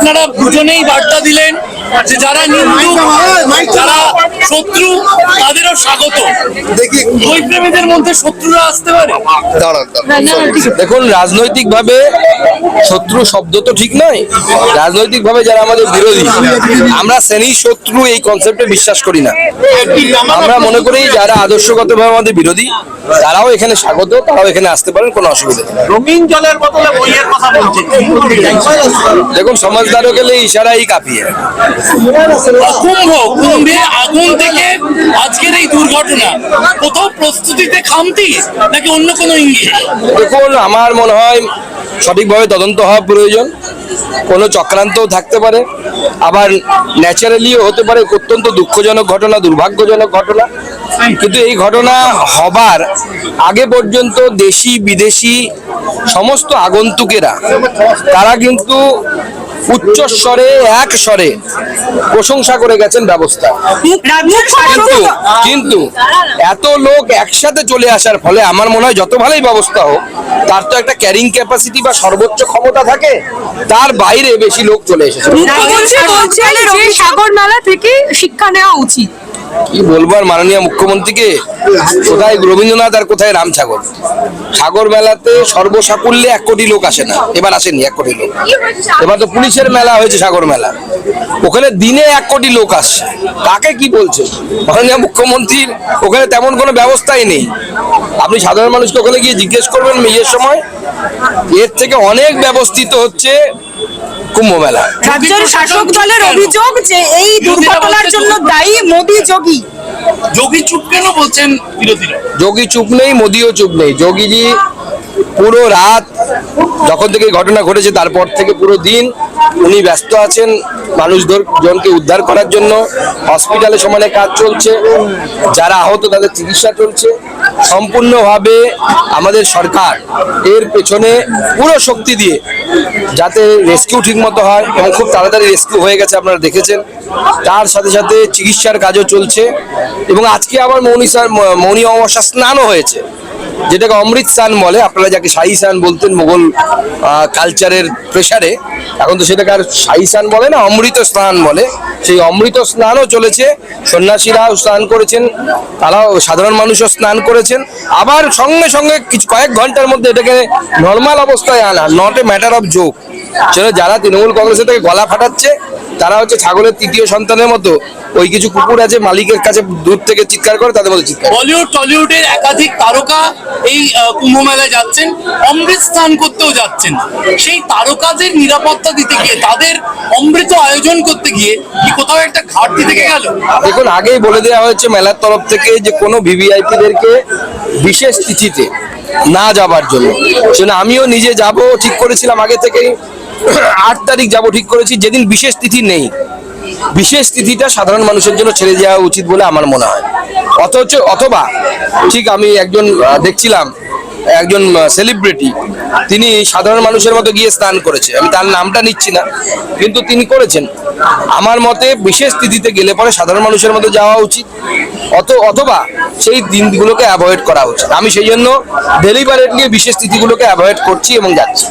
আপনারা দুজনেই বার্তা দিলেন যে যারা নিন্দু যারা শত্রু তাদেরও স্বাগত। বই প্রেমীদের মধ্যে শত্রুরা আসতে পারে। দেখুন রাজনৈতিকভাবে শত্রু শব্দ তো ঠিক নয় রাজনৈতিকভাবে যারা আমাদের বিরোধী আমরা শ্রেণি শত্রু এই কনসেপ্টে বিশ্বাস করি না। আমরা মনে করি যারা আদর্শগতভাবে আমাদের বিরোধী তারাও এখানে স্বাগত তারাও এখানে আসতে পারেন কোনো অসুবিধা নেই। রঙিন জলের বদলে বইয়ের কথা বলছে দেখুন সমাজদারও গেলে ইশারাই কাঁপিয়ে। কুম্ভ কুম্ভে আগুন থেকে আজকের এই দুর্ঘটনা। কোথাও প্রস্তুতিতে খামতি নাকি অন্য কোনো ইঙ্গিত? দেখুন আমার মনে হয় সঠিকভাবে তদন্ত হওয়া প্রয়োজন। কোনো চক্রান্তও থাকতে পারে। আবার ন্যাচারালিও হতে পারে অত্যন্ত দুঃখজনক ঘটনা, দুর্ভাগ্যজনক ঘটনা। কিন্তু এই ঘটনা হবার আগে পর্যন্ত দেশি বিদেশি সমস্ত আগন্তুকেরা, তারা কিন্তু উচ্চস্বরে এক স্বরে প্রশংসা করে গেছেন ব্যবস্থা। কিন্তু এত লোক একসাথে চলে আসার ফলে আমার মনে হয় যত ভালোই ব্যবস্থা হোক, তার তো একটা ক্যারিং ক্যাপাসিটি বা সর্বোচ্চ ক্ষমতা থাকে, তার বাইরে বেশি লোক চলে এসেছে। মুখ্যমন্ত্রী বলছেন সাগর মেলা থেকে শিক্ষা নেওয়া উচিত। কি বলব আর মাননীয় মুখ্যমন্ত্রীকে? কোথায় রবীন্দ্রনাথ আর কোথায় রামসাগর সাগর মেলাতে সর্বসাকুল্যে এক কোটি লোক আসে না। এবার আসেনি এক কোটি লোক। এবার তো পুলিশের মেলা হয়েছে সাগর মেলা। ওখানে দিনে এক কোটি লোক আসছে। তাকে কি বলছে? মাননীয় মুখ্যমন্ত্রীর ওখানে তেমন কোনো ব্যবস্থাই নেই। আপনি সাধারণ মানুষকে ওখানে গিয়ে জিজ্ঞেস করবেন মেয়ের সময়। এর থেকে অনেক ব্যবস্থিত হচ্ছে কুম্ভ মেলা রাজ্যের শাসক দলের অভিযোগ যে এই দুর্ঘটনার জন্য দায়ী মোদী যোগী। যোগী চুপ কেন বলছেন বিরোধীরা? যোগী চুপ নেই মোদিও চুপ নেই। যোগীজি পুরো রাত যখন থেকে ঘটনা ঘটেছে তারপর থেকে পুরো দিন উনি ব্যস্ত আছেন মানুষদের জনকে উদ্ধার করার জন্য। হসপিটালে সমানে কাজ চলছে যারা আহত তাদের চিকিৎসা চলছে। সম্পূর্ণভাবে আমাদের সরকার এর পেছনে পুরো শক্তি দিয়ে যাতে রেস্কিউ ঠিকমতো হয় এবং খুব তাড়াতাড়ি রেস্কিউ হয়ে গেছে আপনারা দেখেছেন। তার সাথে সাথে চিকিৎসার কাজও চলছে এবং আজকে আবার মৌনী স্যার, মৌনী অমাবস্যা স্নানও হয়েছে। যেটাকে অমৃত স্নান বলে, আপনারা যাকে শাহী স্নান বলতেন মোগল কালচারের প্রেসারে এখন তো সেটাকে আর শাহী স্নান বলে না, অমৃত স্নান বলে। সেই অমৃত স্নানও চলেছে, সন্ন্যাসীরাও স্নান করেছেন, তারাও সাধারণ মানুষও স্নান করেছেন। আবার সঙ্গে সঙ্গে কিছু কয়েক ঘণ্টার মধ্যে এটাকে নর্মাল অবস্থায় আনা not a matter of joke সেটা যারা তৃণমূল কংগ্রেসের থেকে গলা ফাটাচ্ছে তারা হচ্ছে ছাগলের তৃতীয় সন্তানের মতো ওই কিছু কুকুর আছে মালিকের কাছে দূর থেকে চিৎকার করে তাদের মধ্যে চিৎকার। বলিউড টলিউডের একাধিক তারকা এই কুম্ভ মেলায় যাচ্ছেন অমৃত স্থান করতেও যাচ্ছেন। সেই তারকাদের নিরাপত্তা দিতে গিয়ে তাদের অমৃত আয়োজন করতে গিয়ে কি কোথাও একটা ঘাটতি থেকে গেল? দেখুন আগেই বলে দেওয়া হয়েছে মেলার তরফ থেকে যে কোনো ভিভিআইপিদেরকে বিশেষ তিথিতে না যাবার জন্য। আমিও নিজে যাব ঠিক করেছিলাম আগে থেকেই। আট তারিখ যাব ঠিক করেছি, যেদিন বিশেষ তিথি নেই। বিশেষ তিথিটা সাধারণ মানুষের জন্য ছেড়ে দেওয়া উচিত বলে আমার মনে হয়। অথচ, অথবা, ঠিক আমি একজন দেখছিলাম, একজন সেলিব্রিটি তিনি সাধারণ মানুষের মতো গিয়ে স্নান করেছে। আমি তার নামটা নিচ্ছি না, কিন্তু তিনি করেছেন। আমার মতে বিশেষ তিথিতে গেলে পরে সাধারণ মানুষের মতো যাওয়া উচিত। অত, অথবা সেই দিনগুলোকে অ্যাভয়েড করা উচিত। আমি সেই জন্য ডেলিভারেটলি বিশেষ তিথিগুলোকে অ্যাভয়েড করছি এবং যাচ্ছি।